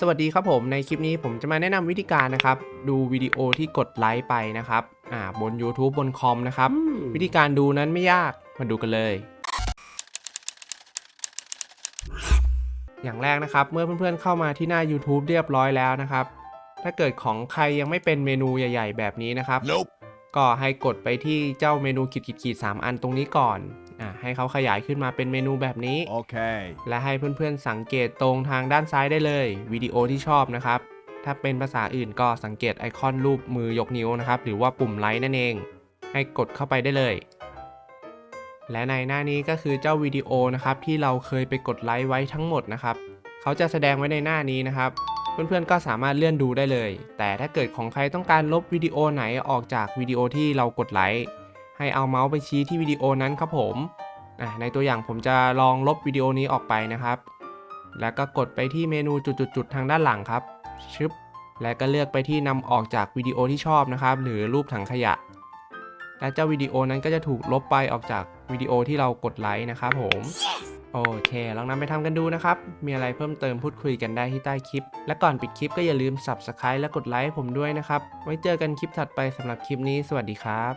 สวัสดีครับผมในคลิปนี้ผมจะมาแนะนำวิธีการนะครับ ดูวิดีโอที่กดไลค์ไปนะครับอ่าบน YouTube บนคอมนะครับ วิธีการดูนั้นไม่ยากมาดูกันเลย อย่างแรกนะครับ เมื่อเพื่อนๆเข้ามาที่หน้า YouTube เรียบร้อยแล้วนะครับ ถ้าเกิดของใครยังไม่เป็นเมนูใหญ่ ๆ แบบนี้นะครับ Nope. ก็ให้กดไปที่เจ้าเมนูขีดขีดขีดสามอันตรงนี้ก่อนอ่าให้เขาขยายขึ้นมาเป็นเมนูแบบนี้ Okay. และให้เพื่อนๆสังเกตตรงทางด้านซ้ายได้เลยวิดีโอที่ชอบนะครับ ถ้าเป็นภาษาอื่นก็สังเกตไอคอนรูปมือยกนิ้วนะครับ หรือว่าปุ่มไลค์นั่นเอง ให้กดเข้าไปได้เลยและในหน้านี้ก็คือเจ้าวิดีโอนะครับที่เราเคยไปกดไลค์ไว้ทั้งหมดนะครับ เขาจะแสดงไว้ในหน้านี้นะครับ เพื่อนๆก็สามารถเลื่อนดูได้เลย แต่ถ้าเกิดของใครต้องการลบวิดีโอไหนออกจากวิดีโอที่เรากดไลค์ให้เอาเมาส์ไปชี้ที่วิดีโอนั้นครับผมในตัวอย่างผมจะลองลบวิดีโอนี้ออกไปนะครับ แล้วก็กดไปที่เมนูจุดๆๆทางด้านหลังครับชึบและก็เลือกไปที่นำออกจากวิดีโอที่ชอบนะครับ หรือรูปถังขยะ และเจ้าวิดีโอนั้นก็จะถูกลบไปออกจากวิดีโอที่เรากดไลค์นะครับผม โอเค ลองนำไปทำกันดูนะครับ มีอะไรเพิ่มเติมพูดคุยกันได้ที่ใต้คลิป และก่อนปิดคลิปก็อย่าลืม Subscribe และกดไลค์ให้ผมด้วยนะครับ ไว้เจอกันคลิปถัดไปสำหรับคลิปนี้ สวัสดีครับ